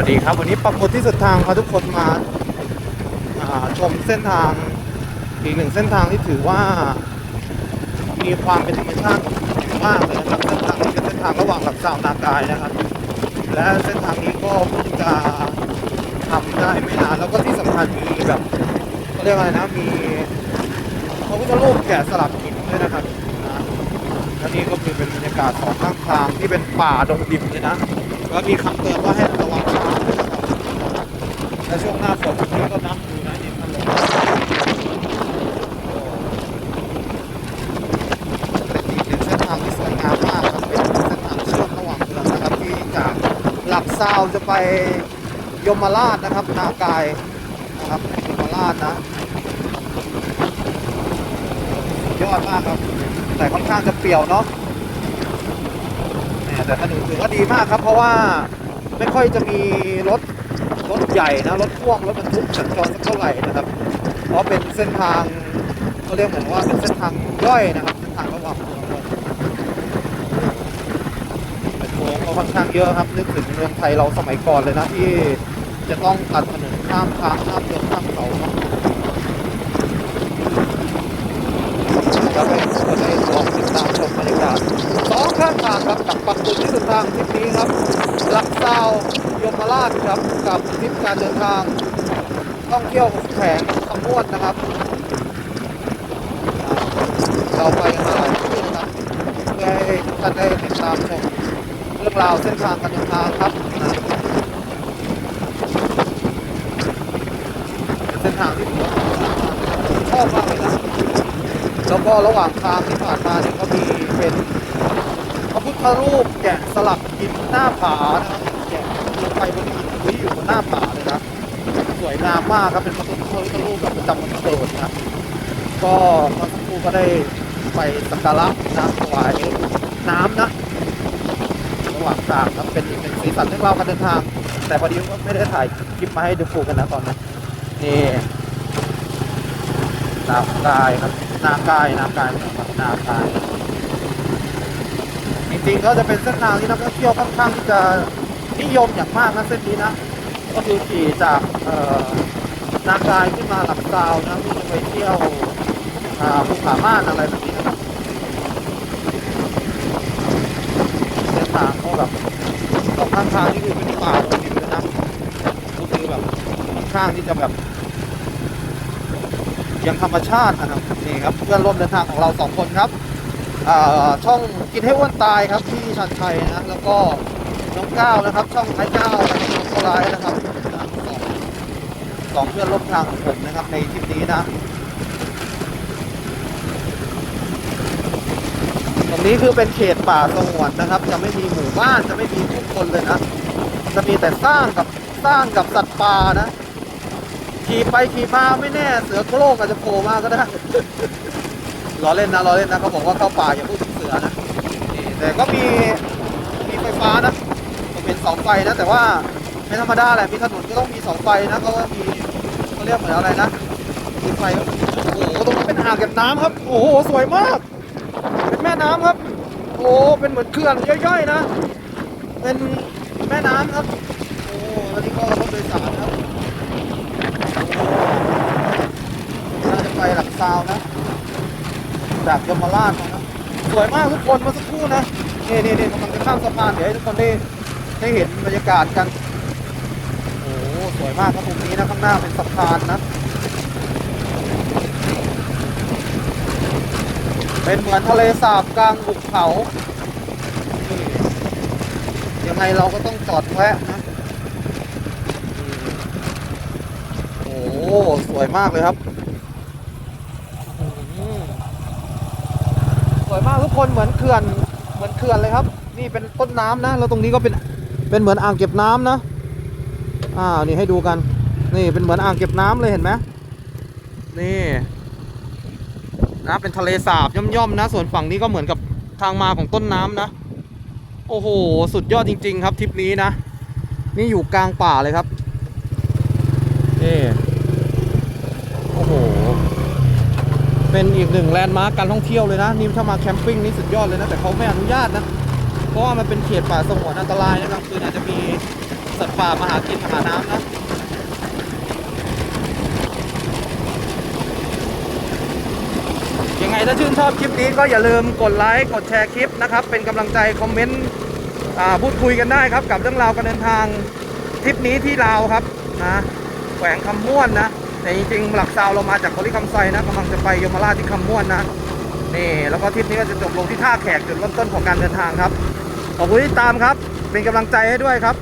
วัสดีครับ วันนี้ปักหมุดที่สุดทางพาทุกคนมาาชมเส้นทางอีกหนึ่งเส้นทางที่ถือว่ามีความเป็นธรรมชาติมากเลยนะครับเส้นทางนี้เป็นเส้นทางระหว่างหลักสาวนากายนะครับ และเส้นทางนี้ก็เพิ่งจะทำได้ไม่นานแล้วก็ที่สำคัญมีแบบเขาเรียกว่าอะไรนะมีพระพุทธรูปแกะสลักหินด้วยนะครับนะและนี่ก็คือเป็นบรรยากาศสองข้างทางที่เป็นป่าดงดิบเลยนะแล้วมีคำเตือนว่าให้ระวังช้างด้วยนะครับและช่วงหน้าฝนนี่ก็น้ำดูนะนี่ถนนเป็นอีกหนึ่งเส้นทางที่สวยงามมากครับเป็นเส้นทางเชื่อมระหว่างเมืองนะครับ ที่จาก หลักซาวจะไปยมราชนะครับ นากายนะครับยมราชนะ ยอดมากครับ แต่ค่อนข้างจะเปรี่ยวเนาะแต่ถนนถือว่าดีมากครับ เพราะว่าไม่ค่อยจะมีรถรถใหญ่นะรถพ่วงรถบรรทุกสัญจรสักเท่าไหร่นะครับ เพราะเป็นเส้นทางเขาเรียกเหมือนว่าเป็นเส้นทางย่อยนะครับเส้นทางระหว่างเมืองเลยเป็นโค่อนข้างเยอะครับ นึกถึงเมืองไทยเราสมัยก่อนเลยนะที่จะต้องตัดถนนข้ามทางข้ามเรือข้ามเขาเนาะไปก็ได้ลองติดตามชมบรรยากาศสองข้างทางครับกับปักหมุดที่สุดทางทริปนี้ครับหลักซาวยมราชครับกับทริปการเดินทางท่องเที่ยวแผงขมวดนะครับ เราไปกันมาหลายที่นะครับเพื่อให้ท่านได้ติดตามชม เรื่องราวเส้นทางการเดินทางครับ เส้นทางที่ผมชอบมากเลยนะแล้วก็ระหว่างทางที่ผ่านมาเนี่ยก็มีเป็นพระพุทธรูปแกะสลักหินหน้าผานะครับแกะลงไปบนหินที่อยู่บนหน้าผาเลยนะสวยงามมากครับเป็นพระพุทธรูปแบบประจำวันเกิดนะก็เมื่อสักครูก็ได้ไปสักการะนะถวายน้ำนะ ระหว่างทางครับเป็นอีกหนึ่งสีสันเรื่องราการเดินทาง แต่พอดีไม่ได้ถ่ายคลิปมาให้ดูฟูกันนะตอนนี้นี่นากายครับนากายนากายนะครับนากายจริงๆก็จะเป็นเส้นทางที่นักท่องเที่ยวค่อนข้างที่จะนิยมอย่างมากนะเส้นนี้นะก็คือขี่จากเอ่อนากายขึ้นมาหลักซาวนะที่จะไปเที่ยวอ่าภูผาม่านอะไรแบบนี้นะครับเส้นทางก็แบบ สองข้างทางนี่คือเป็นป่าจริงๆเลยนะก็คือแบบค่อนข้างที่จะแบบยังธรรมชาตินะครับนี่ครับเพื่อนร่วมเดินทางของเราสองคนครับช่องกินให้อ้วนตายครับที่ชันชัยนะแล้วก็น้องก้าวนะครับ ช่องไอ้ก้าวนะครับน้องโซลายนะครับสองเพื่อนร่วมทางของผมนะครับในทริปนี้นะ รงนี้คือเป็นเขตป่าสงวนนะครับ จะไม่มีหมู่บ้านจะไม่มีผู้คนเลยนะ จะมีแต่สร้างกับสร้างกับสัตว์ป่านะขี่ไปขี่มาไม่แน่ เสือโคร่งอาจจะโผล่มาก็ได้ล้อเล่นนะล้อเล่นนะเขาบอกว่าเข้าป่าอย่าพูดถึงเสือนะแต่ก็มีมีไฟฟ้านะเห็นเสองไฟนะ แต่ว่าไม่ธรรมดาแหละมีถนนก็ต้องมีเสองไฟนะเขาก็มีเขาเรียกเหมือนอะไรนะมีไฟโอ้โหตรงนี้เป็นอ่างเก็บน้ำครับ โอ้โหสวยมาก เป็นแม่น้ำครับ โอ้เป็นเหมือนเขื่อนย่อยๆนะ เป็นแม่น้ำครับ โอ้อันนี้ก็รถโดยสารครับน่าจะไปหลักซาวนะ จากยมราชนะสวยมากทุกคนเมาสักครู่นะนี่นี่นี่กำลังจะข้ามสะพานเดี๋ยวให้ทุกคนได้ได้เห็นบรรยากาศกัน โอ้สวยมากครับตรงนี้นะข้างหน้าเป็นสะพานนะ เป็นเหมือนทะเลสาบกลางหุบเขา ยังไงเราก็ต้องจอดแวะนะ โอ้สวยมากเลยครับ สวยมากทุกคนเหมือนเขื่อนเหมือนเขื่อนเลยครับ นี่เป็นต้นน้ำนะ แล้วตรงนี้ก็เป็นเป็นเหมือนอ่างเก็บน้ำนะ อ่า นี่ให้ดูกัน นี่เป็นเหมือนอ่างเก็บน้ำเลยเห็นไหมนี่ นะเป็นทะเลสาบย่อมๆนะ ส่วนฝั่งนี้ก็เหมือนกับทางมาของต้นน้ำนะ โอ้โห สุดยอดจริง ๆ ครับทริปนี้นะ นี่อยู่กลางป่าเลยครับนี่โอ้โห เป็นอีกหนึ่งแลนด์มาร์กการท่องเที่ยวเลยนะ นี่ถ้ามาแคมปิ้งนี่สุดยอดเลยนะ แต่เขาไม่อนุญาตนะ เพราะว่ามันเป็นเขตป่าสงวนอันตรายนะครับคืออาจจะมีสัตว์ป่ามาหากินมาหาน้ำนะยังไงถ้า ชอบคลิปนี้ก็อย่าลืมกดไลค์กดแชร์คลิปนะครับ เป็นกำลังใจคอมเมนต์อ่าพูดคุยกันได้ครับ กับเรื่องราวการเดินทางทริปนี้ที่ลาวครับนะแขวงคำม่วนนะแต่จริงๆหลักซาวเรามาจากโพลิคำไซนะกำลังจะไปยมราชที่คำม่วนนะนี่แล้วก็ทริปนี้ก็จะจบลงที่ท่าแขกจุดเริ่มต้นของการเดินทางครับขอบคุณที่ตามครับ เป็นกำลังใจให้ด้วยครับ